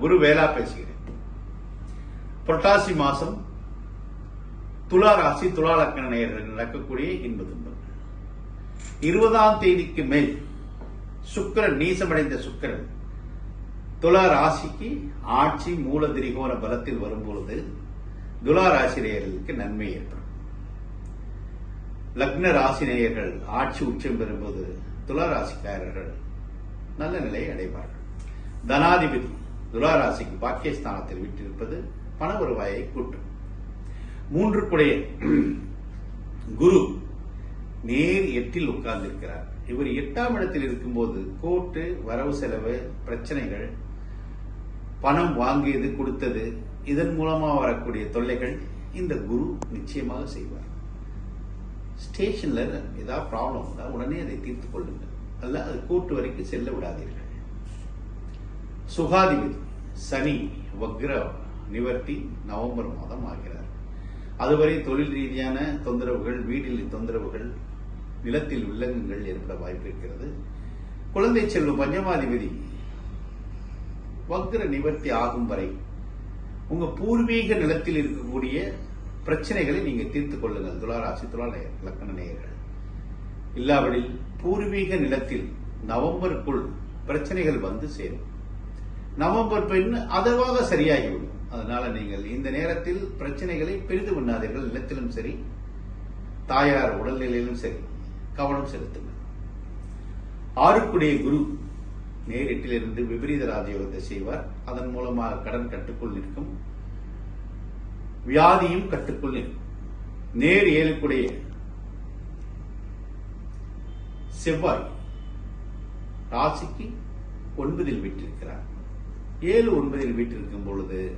குரு வேலா பேசுகிறேன். புரட்டாசி மாசம் துலா ராசி துலா லக்ன நேயர்கள் நடக்கக்கூடிய இன்ப துன்பம் இருபதாம் தேதிக்கு மேல் சுக்கிரன் நீசமடைந்த சுக்கிரன் துலா ராசிக்கு ஆட்சி மூல திரிகோண பலத்தில் வரும்பொழுது துலா ராசி நேயர்களுக்கு நன்மை ஏற்படும். லக்ன ராசி நேயர்கள் ஆட்சி உச்சம் பெறும்போது துலா ராசிக்காரர்கள் நல்ல நிலையை அடைவார்கள். தனாதிபதி துலாராசிக்கு பாக்கியஸ்தானத்தில் விட்டிருப்பது பண வருவாயை கூட்டும். மூன்று குடைய குரு நேர் எட்டில் உட்கார்ந்திருக்கிறார். இவர் எட்டாம் இடத்தில் இருக்கும்போது கோட்டு வரவு செலவு பிரச்சனைகள் பணம் வாங்கியது கொடுத்தது இதன் மூலமா வரக்கூடிய தொல்லைகள் இந்த குரு நிச்சயமாக செய்வார். ஸ்டேஷன்ல ஏதாவது ப்ராப்ளம் இருந்தால் உடனே அதை தீர்த்து கொள்ளுங்கள். அல்ல அது கூட்டு வரைக்கும் செல்ல விடாதீர்கள். சுகாதிபதி. சனி வக்ர நிவர்த்தி நவம்பர் மாதம் ஆகிறார். அதுவரை தொழில் ரீதியான தொந்தரவுகள் வீட்டில் தொந்தரவுகள் நிலத்தில் வில்லங்கங்கள் ஏற்பட வாய்ப்பு இருக்கிறது. குழந்தை செல்வம் பஞ்சமாதிபதி வக்ர நிவர்த்தி ஆகும் வரை உங்க பூர்வீக நிலத்தில் இருக்கக்கூடிய பிரச்சனைகளை நீங்க தீர்த்துக் கொள்ளுங்கள். துளாராசி துலா லக்கண நேயர்கள். இல்லாவிடில் பூர்வீக நிலத்தில் நவம்பருக்குள் பிரச்சனைகள் வந்து சேரும். நவம்பர் பெண் அதவாக சரியாகிவிடும். அதனால நீங்கள் இந்த நேரத்தில் பிரச்சனைகளை பெரிது பண்ணாதீர்கள் நிலத்திலும் சரி தாயார் உடல்நிலையிலும் சரி கவனம் செலுத்துங்கள். ஆறுக்குடைய குரு நேரிட்டிலிருந்து விபரீத ராஜயோகத்தை செய்வார். அதன் மூலமாக கடன் கட்டுக்குள் நிற்கும் வியாதியும் கட்டுக்குள் நிற்கும். நேர் ஏழுக்குடைய செவ்வாய் ராசிக்கு ஒன்பதில் விட்டிருக்கிறார். ஏழு ஒன்பதில் வீட்டிருக்கும் பொழுது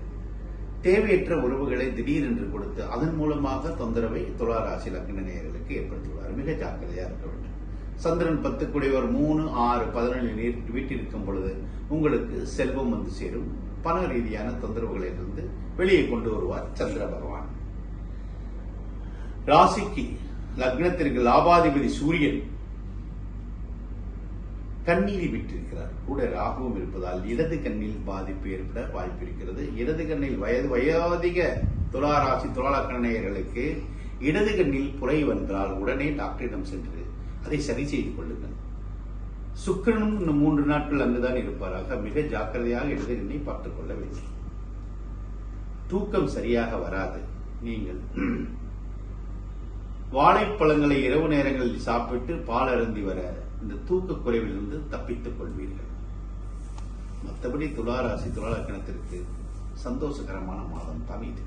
தேவையற்ற உறவுகளை திடீரென்று கொடுத்து அதன் மூலமாக தொந்தரவை துலா ராசி லக்ன நேயர்களுக்கு ஏற்படுத்தியுள்ளார் மிக ஜாக்கிரதையா இருக்க வேண்டும். சந்திரன் பத்து குடையவர் மூணு ஆறு பதினேழு நீர் வீட்டிருக்கும் பொழுது உங்களுக்கு செல்வம் வந்து சேரும். பண ரீதியான தொந்தரவுகளிலிருந்து வெளியே கொண்டு வருவார் சந்திர பகவான். ராசிக்கு லக்னத்திற்கு லாபாதிபதி சூரியன். கண்ணீரை விட்டிருக்கிறார். கூட ராகுவும் இருப்பதால் இடது கண்ணில் பாதிப்பு ஏற்பட வாய்ப்பு இருக்கிறது. இடது கண்ணில் வயது வயோதிக துலா ராசி துலாலக்கணையர்களுக்கு இடது கண்ணில் புரை வந்தால் உடனே டாக்டரிடம் சென்று அதை சரி செய்து கொள்ளுங்கள். சுக்கிரனும் இன்னும் மூன்று நாட்கள் அங்குதான் இருப்பாராக. மிக ஜாக்கிரதையாக இடது கண்ணை பார்த்துக் கொள்ள வேண்டும். தூக்கம் சரியாக வராது. நீங்கள் வாழைப்பழங்களை இரவு நேரங்களில் சாப்பிட்டு பால் அருந்தி வர இந்த தூக்க குறைவிலிருந்து தப்பித்துக் கொள்வீர்கள். மற்றபடி துளாராசி துளாலக்கணத்திற்கு சந்தோஷகரமான மாதம் தான் இது.